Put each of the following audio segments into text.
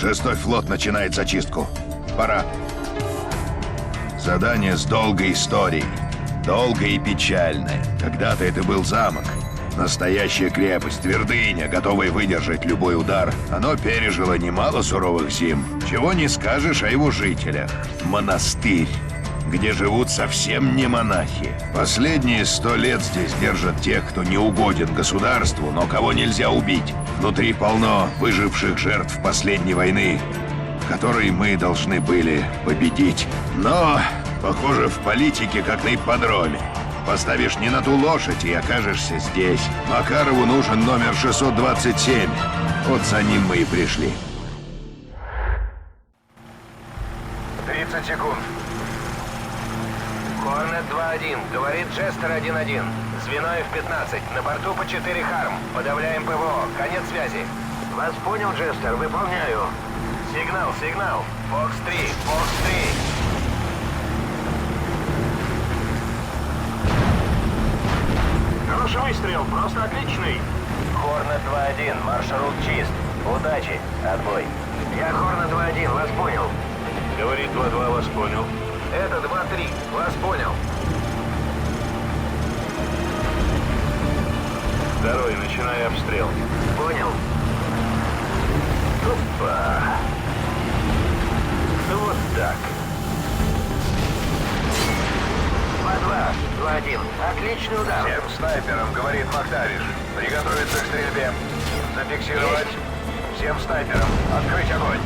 Шестой флот начинает зачистку. Пора. Задание с долгой историей. Долгой и печальной. Когда-то это был замок. Настоящая крепость, твердыня, готовая выдержать любой удар. Оно пережило немало суровых зим. Чего не скажешь о его жителях. Монастырь где живут совсем не монахи. Последние сто лет здесь держат тех, кто не угоден государству, но кого нельзя убить. Внутри полно выживших жертв последней войны, которой мы должны были победить. Но, похоже, в политике как на ипподроме. Поставишь не на ту лошадь и окажешься здесь. Макарову нужен номер 627. Вот за ним мы и пришли. 30 секунд. Хорнет 2-1. Говорит Джестер 1-1. Звено F-15. На борту по 4 Харм. Подавляем ПВО. Конец связи. Вас понял, Джестер. Выполняю. Сигнал, сигнал. Фокс 3. Фокс 3. Хороший выстрел. Просто отличный. Хорнет 2-1. Маршрут чист. Удачи. Отбой. Я Хорнет 2-1. Вас понял. Говорит 2-2. Вас понял. Это 2-3. Вас понял. Второй, начинай обстрел. Понял. Опа. Вот так. 2-2. 2-1. Отличный удар. Всем снайперам, говорит Мактавиш. Приготовиться к стрельбе. Зафиксировать. Всем снайперам. Открыть огонь.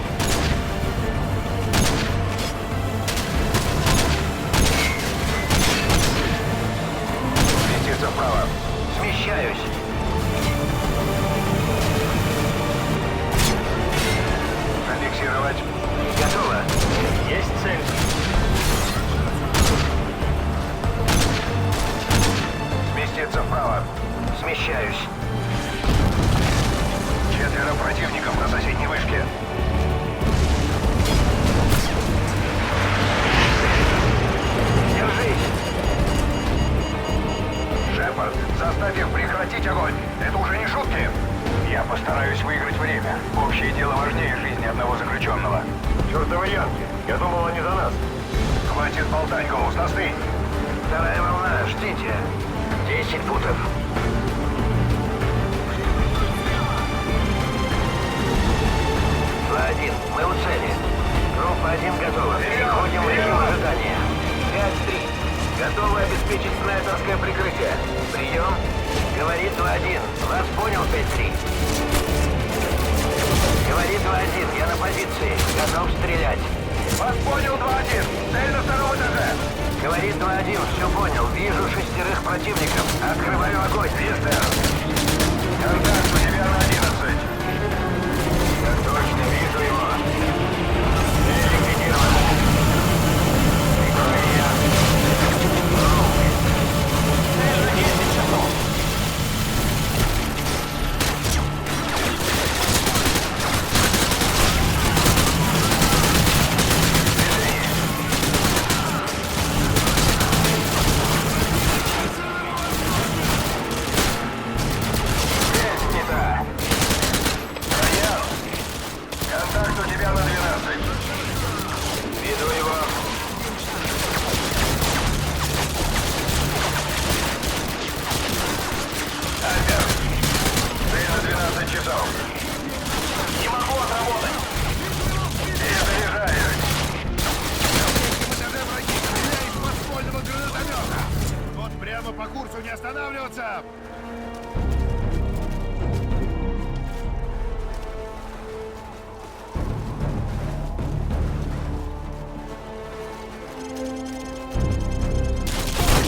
Сместиться вправо. Смещаюсь. Зафиксировать. Есть цель. Сместиться вправо. Смещаюсь. Четверо противников на соседней вышке. Держись. Шепард, заставь их прекратить огонь. Это уже не шутки. Я постараюсь выиграть время. Общее дело важнее жизни одного заключенного. Чертовы янки. Я думал, они за нас. Хватит болтать, Гоус, остынь. Вторая волна, ждите. Десять футов. Два один, мы у цели. Группа один готова. Переходим в режим ожидания. Пять три. Готовы обеспечить снайперское прикрытие. Прием. Говорит 2-1. Вас понял 5-3. Говорит 2-1. Я на позиции. Готов стрелять. Вас понял 2-1. Цель на втором этаже. Говорит 2-1. Все понял. Вижу шестерых противников. Открываю огонь. Вестер.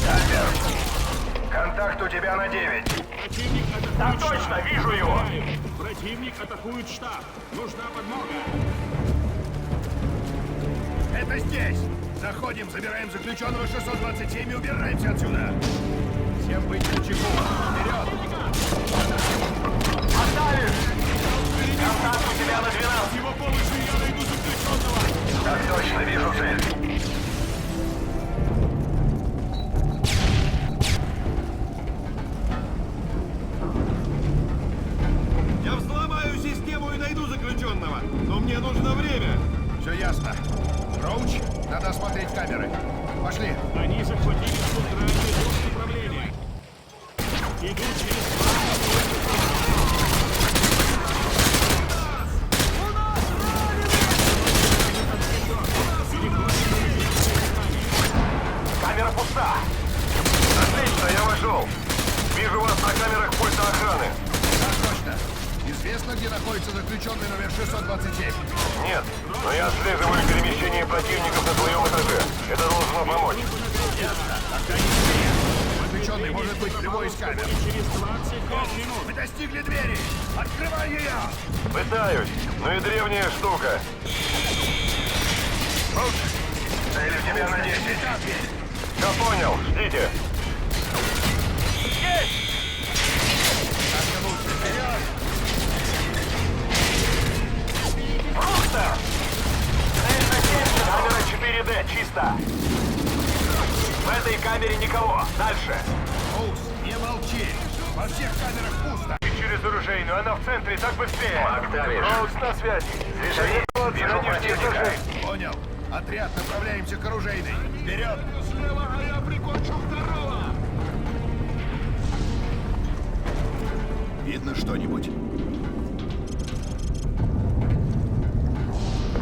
Альбер, контакт у тебя на 9. Противник атакует Так точно, штаб. вижу его. Противник атакует штаб. Нужна подмога. Это здесь! Заходим, забираем заключенного 627 и убираемся отсюда. Всем быть начеку. Вперед! Оставишь! Цель у тебя на 10. Все понял, ждите. На 70. Камера 4D, чисто. В этой камере никого. Дальше. Оус, не молчи. Во всех камерах пусто. Через оружейную, она в центре, так быстрее. Роуз на связи. Движение, вижу противника. Понял. Отряд, направляемся к оружейной. Вперед. Слева, а я прикончу второго. Видно что-нибудь?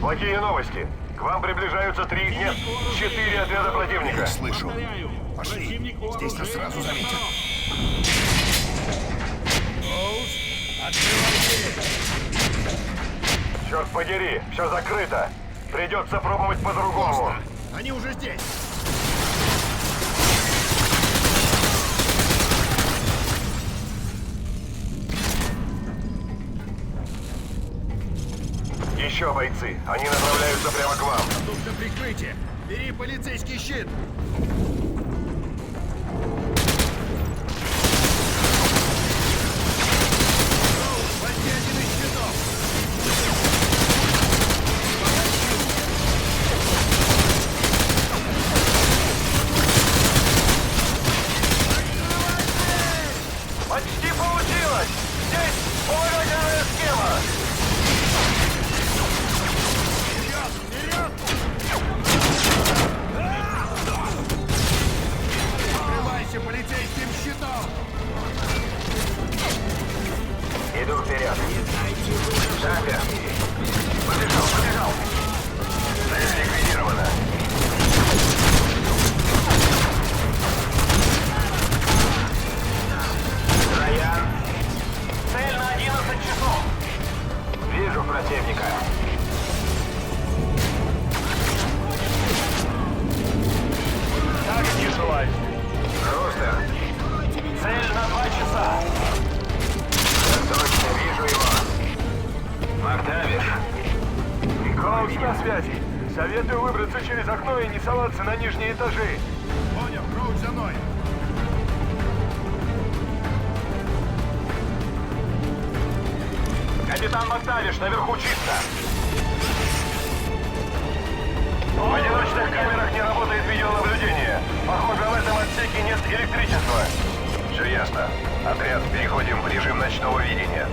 Плохие новости. К вам приближаются три, нет, четыре отряда противника. Я слышу. Пошли. Здесь нас сразу заметят. Черт подери, все закрыто. Придется пробовать по-другому. Они уже здесь. Еще бойцы. Они направляются прямо к вам. Нужно прикрытие. Бери полицейский щит. Чисто. В одиночных камерах не работает видеонаблюдение. Похоже, в этом отсеке нет электричества. Все ясно. Отряд, переходим в режим ночного видения.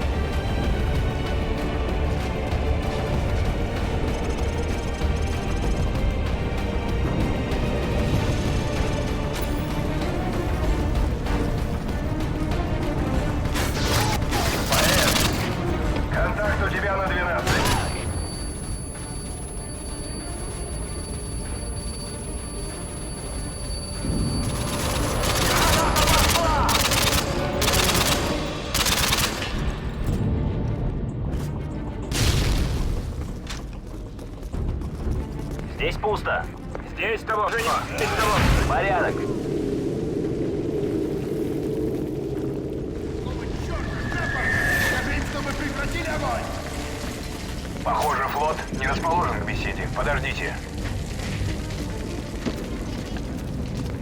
Подождите.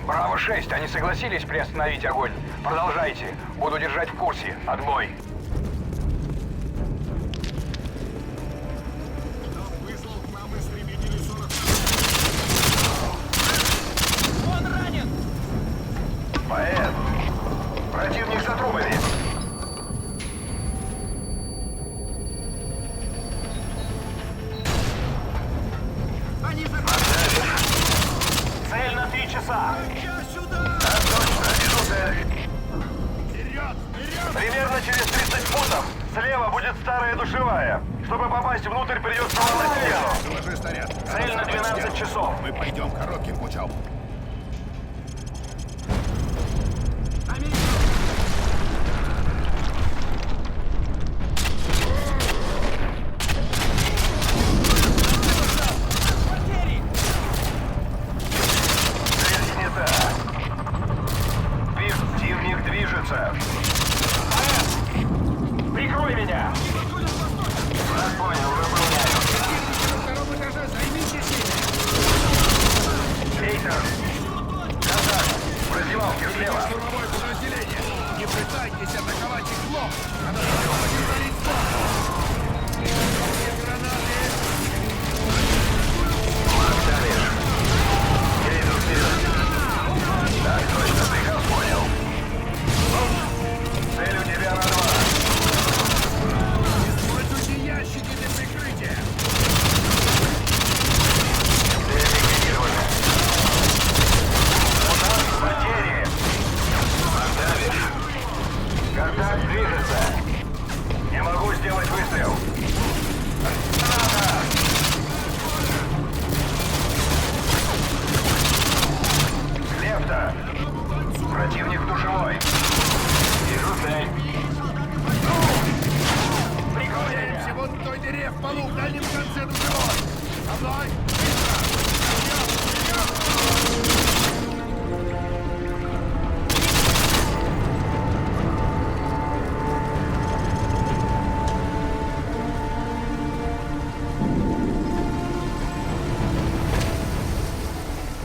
Браво-6, они согласились приостановить огонь. Продолжайте. Буду держать в курсе. Отбой. Пойдем коротким путем.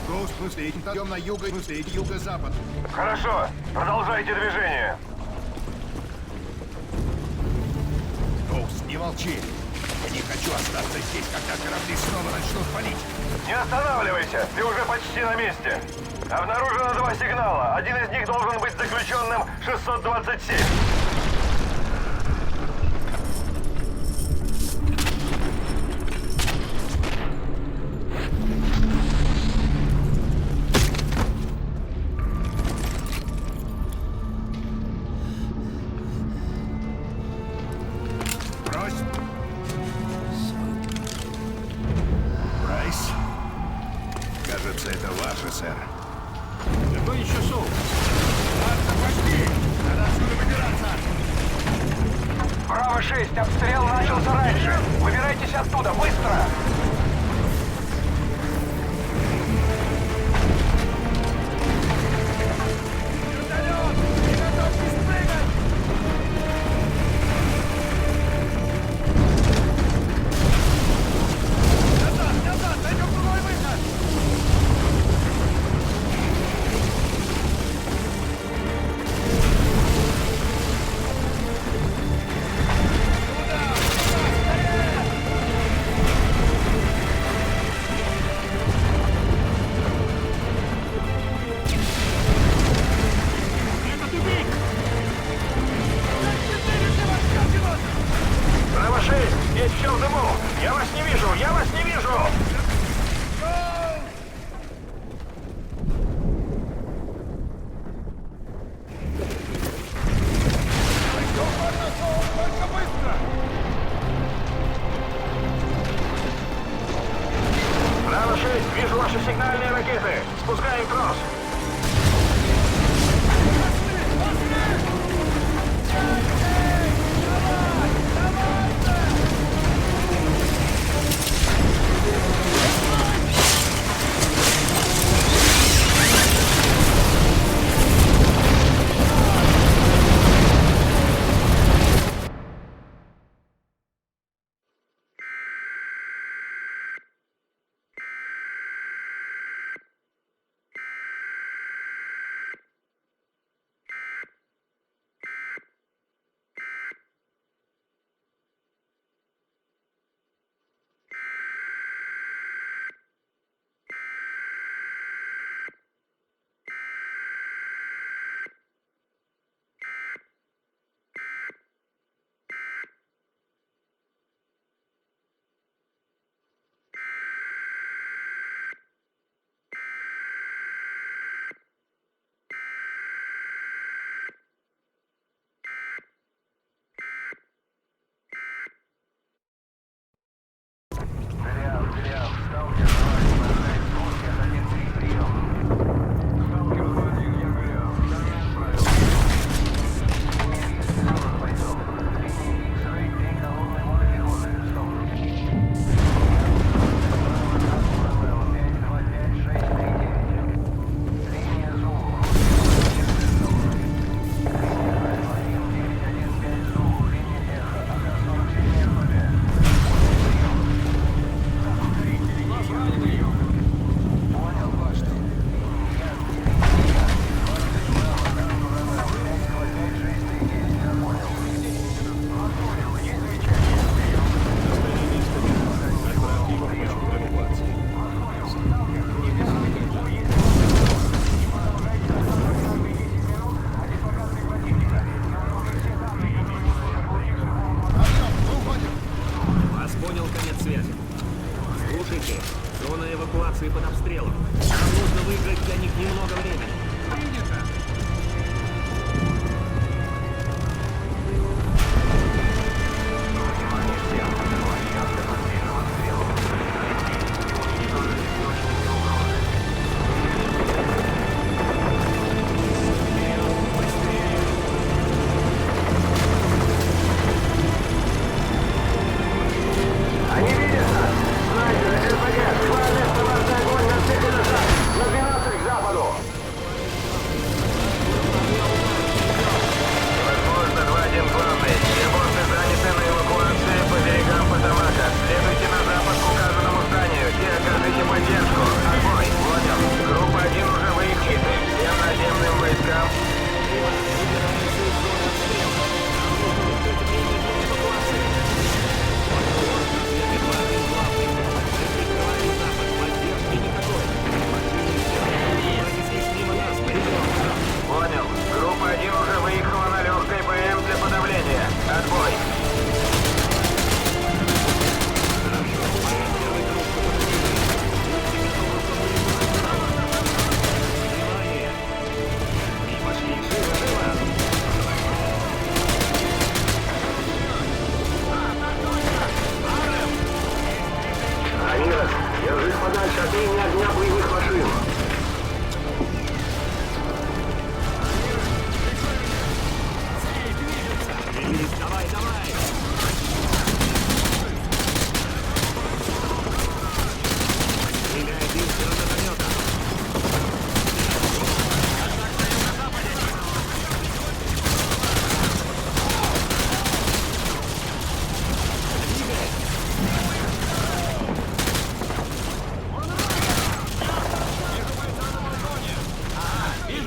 Коуст, мы идем на юго, мы юго-запад. Хорошо, продолжайте движение. Коуст, не молчи. Я не хочу остаться здесь, когда корабли снова начнут палить. Не останавливайся, ты уже почти на месте. Обнаружено два сигнала. Один из них должен быть заключенным 627. Обстрел начался раньше. Выбирайтесь оттуда, быстро!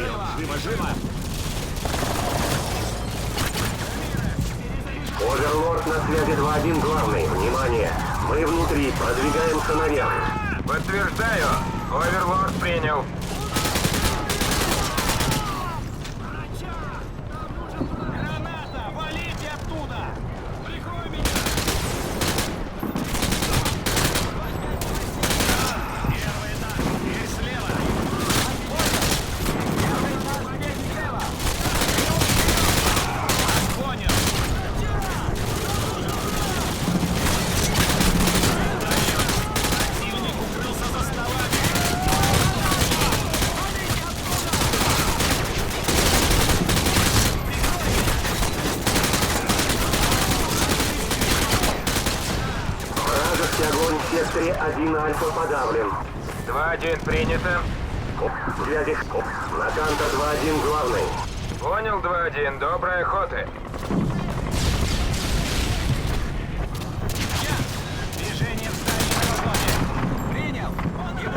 Живо, живо! Оверлорд на связи 2-1 главный. Внимание! Мы внутри, продвигаемся наверх. Подтверждаю. Оверлорд принял. Граната! Валите оттуда! Прикрой меня! Первый этаж! Дверь слева! Понял! Противник укрылся за столами! Вражеский огонь в секторе 1 Альфа подавлен. 2-1 принято. Связи. Натанта 2-1 главный. Понял, 2-1. Доброй охоты. Движение в здании на вагоне! Принял! Иду.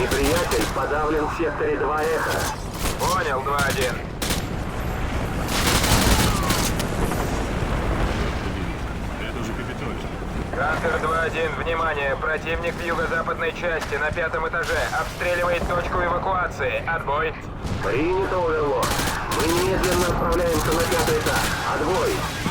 Неприятель подавлен в секторе 2 Эхо. Понял, 2-1. Это уже Капитолий. Хантер 2-1, внимание! Противник в юго-западной части на пятом этаже обстреливает точку эвакуации. Отбой. Принято, Оверлорд. Мы немедленно отправляемся на пятый этаж. Отбой.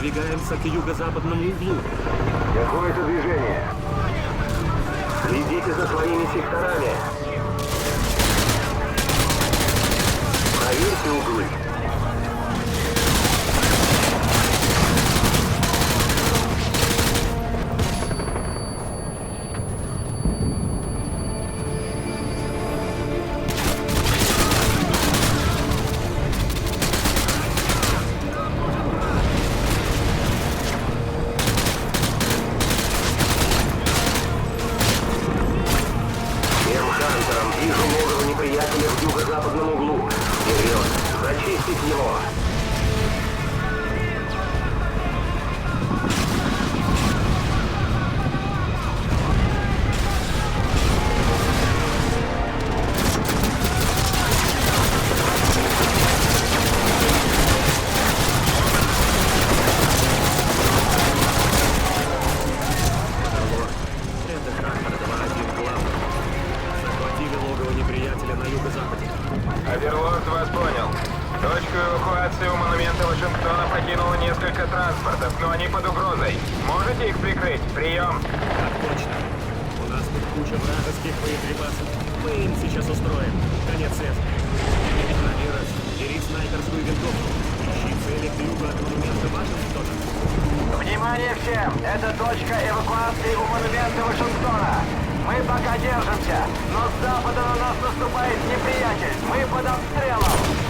Продвигаемся к юго-западному углу. Какое-то движение. Следите за своими секторами. Проверьте углы. больше вражеских боеприпасов. Мы им сейчас устроим. Конец света. Амирос, бери снайперскую винтовку. Ищи цели к югу от монумента Вашингтона. Внимание всем! Это точка эвакуации у монумента Вашингтона. Мы пока держимся, но с запада на нас наступает неприятель. Мы под обстрелом.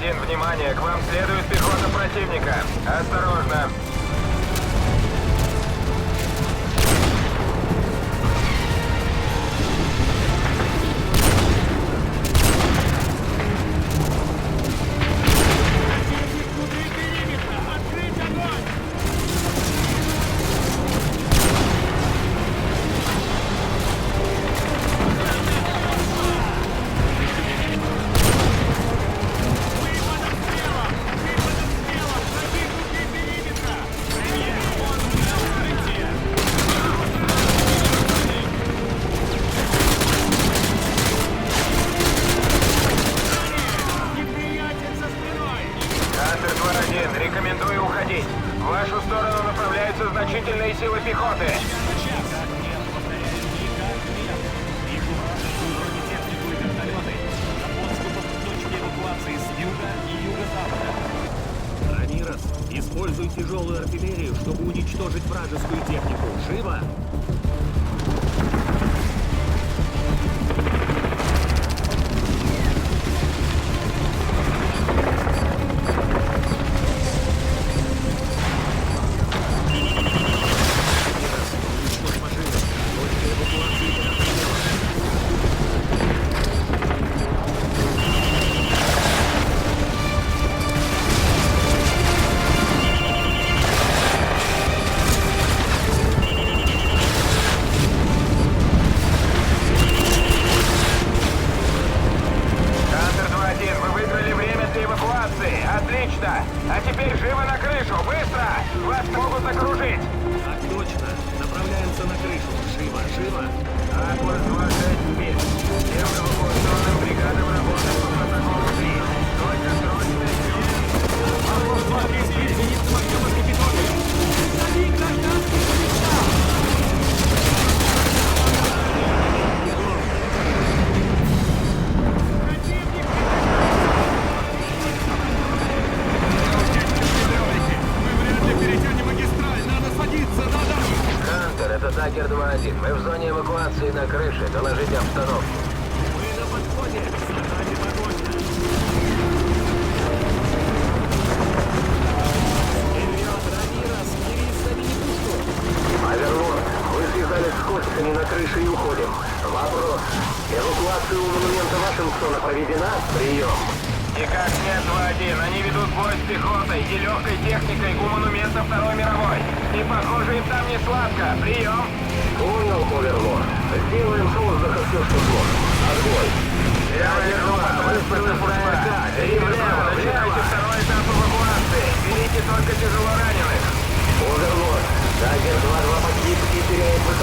Один, внимание, к вам следует пехота противника. Осторожно.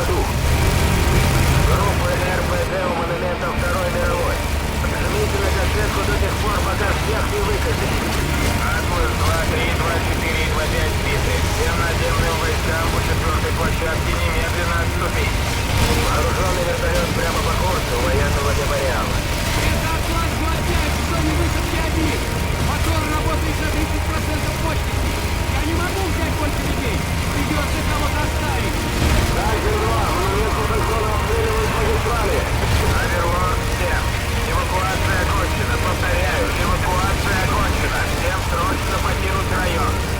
дух. Группы РПГ у монумента Второй мировой. Жмите на кассетку до тех пор, пока всех не выкатили. Атлас 2, 3, 2, 4 и 2, 5 биты. Всем наземным войскам по четвертой площадке немедленно отступить. Вооруженный вертолет прямо по курсу военного мемориала. Это Атлас 2, 5, в зоне высадки 1. Мотор работает на 30% мощности не могу взять больше людей! Придется кого-то оставить! Тайгер-2, внизу закона обстреливают магистрали! Тайгер-1, всем! Эвакуация окончена, повторяю, эвакуация окончена! Всем срочно покинуть район!